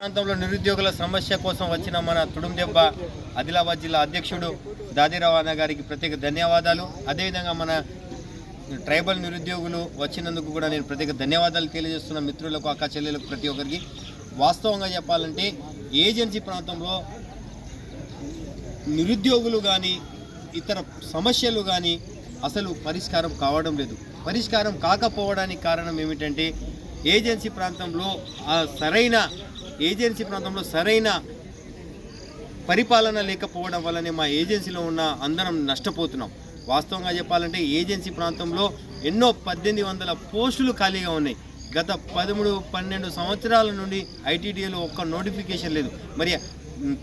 ప్రాంతంలో నిరుద్యోగుల సమస్య కోసం వచ్చిన మన తుడుందెబ్బ ఆదిలాబాద్ జిల్లా అధ్యక్షుడు దాది రవాణా గారికి ప్రత్యేక ధన్యవాదాలు. అదేవిధంగా మన ట్రైబల్ నిరుద్యోగులు వచ్చినందుకు కూడా నేను ప్రత్యేక ధన్యవాదాలు తెలియజేస్తున్న మిత్రులకు అక్క చెల్లెలకు ప్రతి ఒక్కరికి. వాస్తవంగా చెప్పాలంటే ఏజెన్సీ ప్రాంతంలో నిరుద్యోగులు కానీ ఇతర సమస్యలు కానీ అసలు పరిష్కారం కావడం లేదు. పరిష్కారం కాకపోవడానికి కారణం ఏమిటంటే ఏజెన్సీ ప్రాంతంలో సరైన ఏజెన్సీ ప్రాంతంలో సరైన పరిపాలన లేకపోవడం వల్లనే మా ఏజెన్సీలో ఉన్న అందరం నష్టపోతున్నాం. వాస్తవంగా చెప్పాలంటే ఏజెన్సీ ప్రాంతంలో ఎన్నో పద్దెనిమిది వందల పోస్టులు ఖాళీగా ఉన్నాయి. గత పదమూడు పన్నెండు సంవత్సరాల నుండి ఐటీడీఏలో ఒక్క నోటిఫికేషన్ లేదు. మరి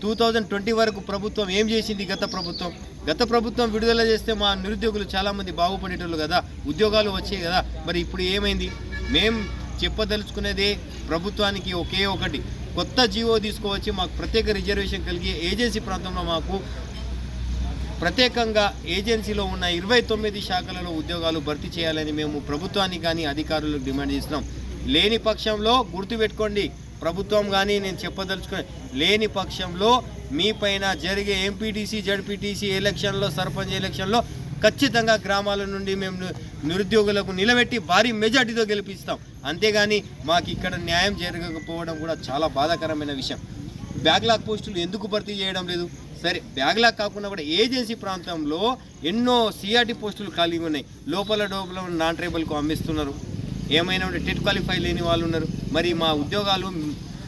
టూ థౌజండ్ ట్వంటీ వరకు ప్రభుత్వం ఏం చేసింది గత ప్రభుత్వం? గత ప్రభుత్వం విడుదల చేస్తే మా నిరుద్యోగులు చాలామంది బాగుపడేటోళ్ళు కదా ఉద్యోగాలు వచ్చాయి కదా. మరి ఇప్పుడు ఏమైంది? మేం చెప్పదలుచుకునేదే ప్రభుత్వానికి ఒకే ఒకటి. కొత్త జీవో తీసుకువచ్చి మాకు ప్రత్యేక రిజర్వేషన్ కలిగి ఏజెన్సీ ప్రాంతంలో మాకు ప్రత్యేకంగా ఏజెన్సీలో ఉన్న ఇరవై తొమ్మిది శాఖలలో ఉద్యోగాలు భర్తీ చేయాలని మేము ప్రభుత్వానికి కానీ అధికారులకు డిమాండ్ చేస్తున్నాం. లేని పక్షంలో గుర్తుపెట్టుకోండి ప్రభుత్వం కానీ నేను చెప్పదలుచుకుని లేని పక్షంలో మీ పైన జరిగే ఎంపీటీసీ జడ్పీటీసీ ఎలక్షన్లో సర్పంచ్ ఎలక్షన్లో ఖచ్చితంగా గ్రామాల నుండి మేము నిరుద్యోగులకు నిలబెట్టి భారీ మెజార్టీతో గెలిపిస్తాం. అంతేగాని మాకు ఇక్కడ న్యాయం జరగకపోవడం కూడా చాలా బాధాకరమైన విషయం. బ్యాక్లాగ్ పోస్టులు ఎందుకు భర్తీ చేయడం లేదు? సరే బ్యాగ్లాగ్ కాకుండా కూడా ఏజెన్సీ ప్రాంతంలో ఎన్నో సిఆర్టీ పోస్టులు ఖాళీ ఉన్నాయి. లోపల డోపల నాన్ ట్రైబల్కు అమ్మిస్తున్నారు. ఏమైనా ఉంటే టెట్ క్వాలిఫై లేని వాళ్ళు ఉన్నారు. మరి మా ఉద్యోగాలు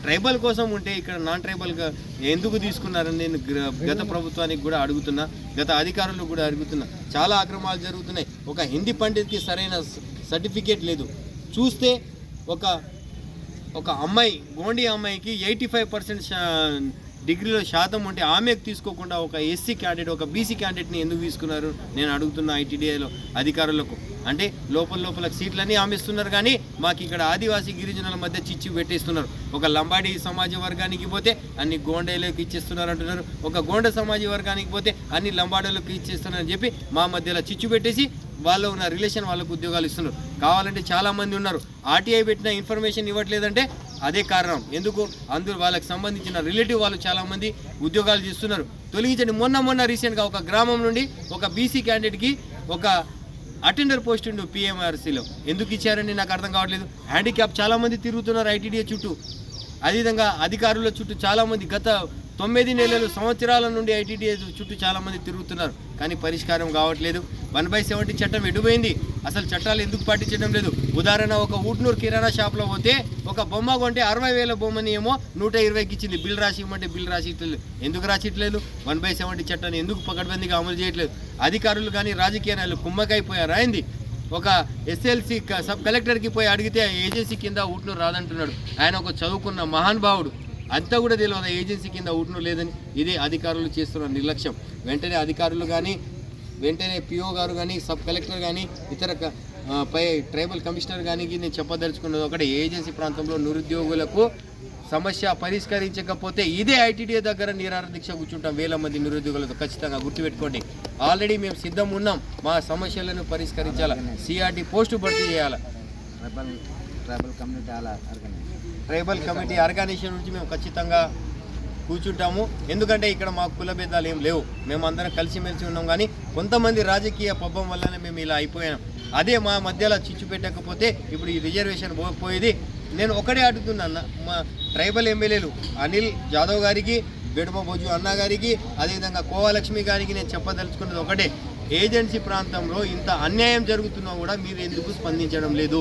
ట్రైబల్ కోసం ఉంటే ఇక్కడ నాన్ ట్రైబల్గా ఎందుకు తీసుకున్నారని నేను గ్ర- గత ప్రభుత్వానికి కూడా అడుగుతున్నా గత అధికారులకు కూడా అడుగుతున్నా. చాలా అక్రమాలు జరుగుతున్నాయి. ఒక హిందీ పండిత్కి సరైన సర్టిఫికేట్ లేదు. చూస్తే ఒక ఒక అమ్మాయి గోండి అమ్మాయికి ఎయిటీ ఫైవ్ పర్సెంట్ డిగ్రీలో శాతం ఉంటే ఆమెకు తీసుకోకుండా ఒక ఎస్సీ క్యాండిడేట్ ఒక బీసీ క్యాండిడేట్ని ఎందుకు తీసుకున్నారు? నేను అడుగుతున్న ఐటీడీఐలో అధికారులకు. అంటే లోపల లోపల సీట్లన్నీ ఆమెస్తున్నారు కానీ మాకు ఇక్కడ ఆదివాసీ గిరిజనుల మధ్య చిచ్చు పెట్టేస్తున్నారు. ఒక లంబాడి సమాజ వర్గానికి పోతే అన్ని గోండేలకు ఇచ్చేస్తున్నారు అంటున్నారు. ఒక గోండ సమాజ వర్గానికి పోతే అన్ని లంబాడీలకు ఇచ్చేస్తున్నారని చెప్పి మా మధ్యలో చిచ్చు పెట్టేసి వాళ్ళు ఉన్న రిలేషన్ వాళ్ళకు ఉద్యోగాలు ఇస్తున్నారు. కావాలంటే చాలామంది ఉన్నారు. ఆర్టీఐ పెట్టిన ఇన్ఫర్మేషన్ ఇవ్వట్లేదంటే అదే కారణం. ఎందుకు? అందరూ వాళ్ళకి సంబంధించిన రిలేటివ్ వాళ్ళు చాలామంది ఉద్యోగాలు చేస్తున్నారు. తొలగించండి. మొన్న మొన్న రీసెంట్గా ఒక గ్రామం నుండి ఒక బీసీ క్యాండిడేట్కి ఒక అటెండర్ పోస్ట్ ఉండు పిఎంఆర్సీలో ఎందుకు ఇచ్చారని నాకు అర్థం కావట్లేదు. హ్యాండిక్యాప్ చాలామంది తిరుగుతున్నారు ఐటీడీఏ చుట్టూ. అదేవిధంగా అధికారుల చుట్టూ చాలామంది గత తొమ్మిది నెలలు సంవత్సరాల నుండి ఐటీడీఏ చుట్టూ చాలామంది తిరుగుతున్నారు. కానీ పరిష్కారం కావట్లేదు. వన్ బై సెవెంటీ చట్టం ఎడిపోయింది అసలు చట్టాలు ఎందుకు పాటించడం లేదు? ఉదాహరణ ఒక ఊట్నూరు కిరాణా షాప్లో పోతే ఒక బొమ్మ కొంటే అరవై వేల బొమ్మని ఏమో నూట ఇరవైకి ఇచ్చింది. బిల్ రాసి ఇవ్వమంటే బిల్ రాసి ఇట్లేదు ఎందుకు రాసిట్లేదు వన్ బై సెవెంటీ చట్టాన్ని ఎందుకు పకడ్బందీగా అమలు చేయట్లేదు? అధికారులు కానీ రాజకీయ నాయకులు కుమ్మకైపోయారు అయింది ఒక ఎస్ఎల్సి సబ్ కలెక్టర్కి పోయి అడిగితే ఏజెన్సీ కింద ఊట్నూరు రాదంటున్నాడు. ఆయన ఒక చదువుకున్న మహానుభావుడు అంతా కూడా తెలియదు ఏజెన్సీ కింద ఊట్నూరు లేదని. ఇదే అధికారులు చేస్తున్న నిర్లక్ష్యం. వెంటనే అధికారులు కానీ వెంటనే పిఓ గారు కానీ సబ్ కలెక్టర్ కానీ ఇతర పై ట్రైబల్ కమిషనర్ కానీ నేను చెప్పదలుచుకున్నది ఒకటి ఏజెన్సీ ప్రాంతంలో నిరుద్యోగులకు సమస్య పరిష్కరించకపోతే ఇదే ఐటీడీఏ దగ్గర నిరాహార దీక్ష కూర్చుంటాం. వేల మంది నిరుద్యోగులతో ఖచ్చితంగా గుర్తుపెట్టుకోండి. ఆల్రెడీ మేము సిద్ధం ఉన్నాం. మా సమస్యలను పరిష్కరించాలా? సిఆర్టీ పోస్టు భర్తీ చేయాలా? Tribal tribal community committee organization నుంచి మేము ఖచ్చితంగా కూర్చుంటాము. ఎందుకంటే ఇక్కడ మాకు కుల భేదాలు ఏం లేవు. మేము అందరం కలిసిమెలిసి ఉన్నాం. కానీ కొంతమంది రాజకీయ పబ్బం వల్లనే మేము ఇలా అయిపోయాం. అదే మా మధ్యలో చిచ్చు పెట్టకపోతే ఇప్పుడు ఈ రిజర్వేషన్ పోయేది. నేను ఒకటే అడుగుతున్నా మా ట్రైబల్ ఎమ్మెల్యేలు అనిల్ జాదవ్ గారికి బెడమ భోజు అన్న గారికి అదేవిధంగా కోవలక్ష్మి గారికి నేను చెప్పదలుచుకున్నది ఒకటే. ఏజెన్సీ ప్రాంతంలో ఇంత అన్యాయం జరుగుతున్నా కూడా మీరు ఎందుకు స్పందించడం లేదు?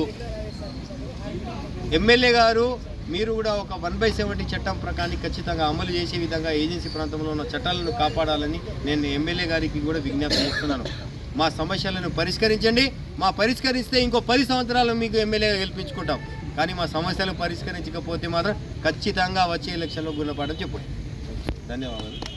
ఎమ్మెల్యే గారు మీరు కూడా ఒక వన్ బై సెవెంటీ చట్టం ప్రకారాన్ని ఖచ్చితంగా అమలు చేసే విధంగా ఏజెన్సీ ప్రాంతంలో ఉన్న చట్టాలను కాపాడాలని నేను ఎమ్మెల్యే గారికి కూడా విజ్ఞప్తి చేస్తున్నాను. మా సమస్యలను పరిష్కరించండి. మా పరిష్కరిస్తే ఇంకో పది సంవత్సరాలు మీకు ఎమ్మెల్యేగా గెలిపించుకుంటాం. కానీ మా సమస్యలు పరిష్కరించకపోతే మాత్రం ఖచ్చితంగా వచ్చే ఎలక్షన్లో గుణపడని చెప్పండి. ధన్యవాదాలు.